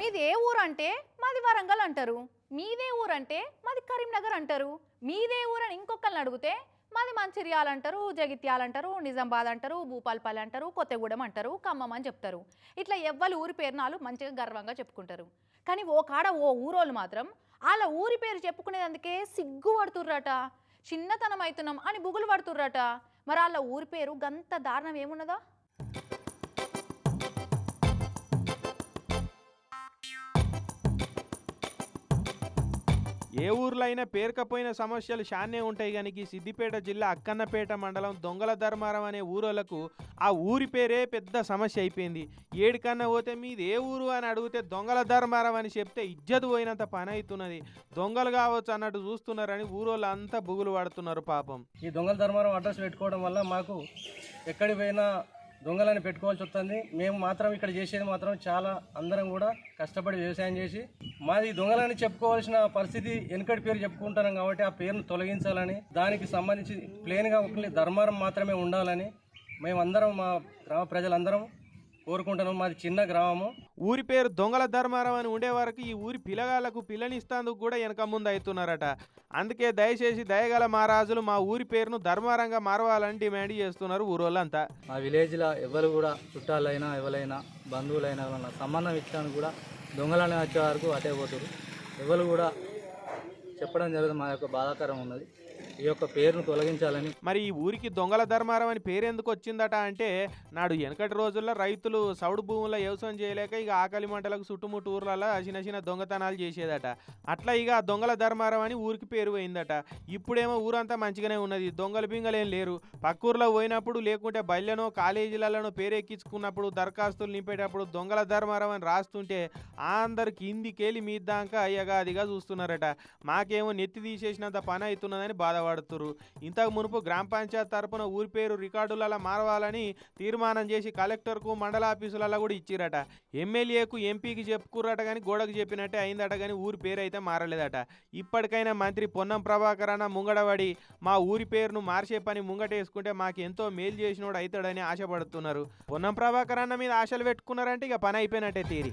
మీది ఏ ఊరు అంటే మాది వరంగల్ అంటారు. మీదే ఊరు అంటే మాది కరీంనగర్ అంటారు. మీదే ఊరు అని ఇంకొకరిని అడిగితే మాది మంచిర్యాల అంటారు జగిత్యాల అంటారు నిజామాబాద్ అంటారు భూపాల్పల్లి అంటారు కొత్తగూడెం అంటారు ఖమ్మం అని చెప్తారు. ఇట్లా ఎవ్వరి ఊరి పేరునాలు మంచిగా గర్వంగా చెప్పుకుంటారు. కానీ ఓ కాడ ఓ ఊరోళ్ళు మాత్రం వాళ్ళ ఊరి పేరు చెప్పుకునేందుకే సిగ్గు పడుతుర్రట. చిన్నతనం అవుతున్నాం అని బుగులు పడుతుర్రట. మరి వాళ్ళ ఊరి పేరు గంత దారుణం ఏమున్నదా? ఏ ఊర్లో అయినా పేరుకపోయిన సమస్యలు శాన్నే ఉంటాయి కానీ సిద్దిపేట జిల్లా అక్కన్నపేట మండలం దొంగల ధర్మారం అనే ఊరోళ్ళకు ఆ ఊరి పేరే పెద్ద సమస్య అయిపోయింది. ఏడికన్నా పోతే మీది ఏ ఊరు అని అడిగితే దొంగల ధర్మారం అని చెప్తే ఇజ్జతు పోయినంత పని అవుతున్నది దొంగలు కావచ్చు అన్నట్టు చూస్తున్నారని ఊరోళ్ళు అంతా బుగులు పడుతున్నారు పాపం. ఈ దొంగల ధర్మారం అడ్రస్ పెట్టుకోవడం వల్ల మాకు ఎక్కడికి పోయినా దొంగలని పెట్టుకోవాల్సి వస్తుంది. మేము మాత్రం ఇక్కడ చేసేది మాత్రం చాలా అందరం కూడా కష్టపడి వ్యవసాయం చేసి మాది దొంగలని చెప్పుకోవాల్సిన పరిస్థితి వెనుకటి పేరు చెప్పుకుంటున్నాం కాబట్టి ఆ పేరును తొలగించాలని దానికి సంబంధించి ప్లేన్గా ఒక ధర్మారం మాత్రమే ఉండాలని మేమందరం మా గ్రామ ప్రజలందరం కోరుకుంటున్నాం. మాది చిన్న గ్రామము. ఊరి పేరు దొంగల ధర్మారం అని ఉండే వరకు ఈ ఊరి పిల్లగాళ్ళకు పిల్లనిస్తాందుకు కూడా వెనక ముందు అవుతున్నారట. అందుకే దయచేసి దయగల మహారాజులు మా ఊరి పేరును ధర్మారంగా మారవాలని డిమాండ్ చేస్తున్నారు ఊరోళ్ళంతా. మా విలేజ్లో ఎవరు కూడా చుట్టాలైనా ఎవరైనా బంధువులైనా ఎవరైనా సంబంధం ఇచ్చాను కూడా దొంగలని వచ్చే వరకు అటే పోతారు ఎవరు కూడా చెప్పడం జరుగుతుంది మా యొక్క బాధాకరం ఉన్నది. ఈ యొక్క పేరును తొలగించాలని. మరి ఈ ఊరికి దొంగల ధర్మారం అని పేరు ఎందుకు వచ్చిందట అంటే నాడు వెనకటి రోజుల్లో రైతులు సౌడు భూముల్లో వ్యవసాయం చేయలేక ఇక ఆకలి మంటలకు చుట్టుముట్టు ఊర్లలో చిన్న చిన్న దొంగతనాలు చేసేదట. అట్లా ఇక దొంగల ధర్మారం అని ఊరికి పేరు పోయిందట. ఇప్పుడేమో ఊరంతా మంచిగానే ఉన్నది దొంగలు బింగలేం లేరు. పక్క ఊర్లో పోయినప్పుడు లేకుంటే బల్లెనో కాలేజీలలోనో పేరెక్కించుకున్నప్పుడు దరఖాస్తులు నింపేటప్పుడు దొంగల ధర్మారం అని రాస్తుంటే అందరు కిందికేలి మీ దాకా అయ్యగా అదిగా చూస్తున్నారట. మాకేమో నెత్తి తీసేసినంత పని అవుతున్నదని బాధపడుతున్నారు ఇంతకు మునుపు గ్రామ పంచాయత్ తరపున ఊరి పేరు రికార్డులలో మారవాలని తీర్మానం చేసి కలెక్టర్కు మండల ఆఫీసులలో కూడా ఇచ్చిరట. ఎమ్మెల్యేకు ఎంపీకి చెప్పుకుర్రట కానీ గోడకు చెప్పినట్టే అయిందట కానీ ఊరి పేరు అయితే మారలేదట. ఇప్పటికైనా మంత్రి పొన్నం ప్రభాకర్ అన్న ముంగడబడి మా ఊరి పేరును మార్చే పని ముంగటేసుకుంటే మాకు ఎంతో మేలు చేసినోడు అవుతాడని ఆశపడుతున్నారు. పొన్నం ప్రభాకర్ అన్న మీద ఆశలు పెట్టుకున్నారంటే ఇక పని అయిపోయినట్టే తీరి.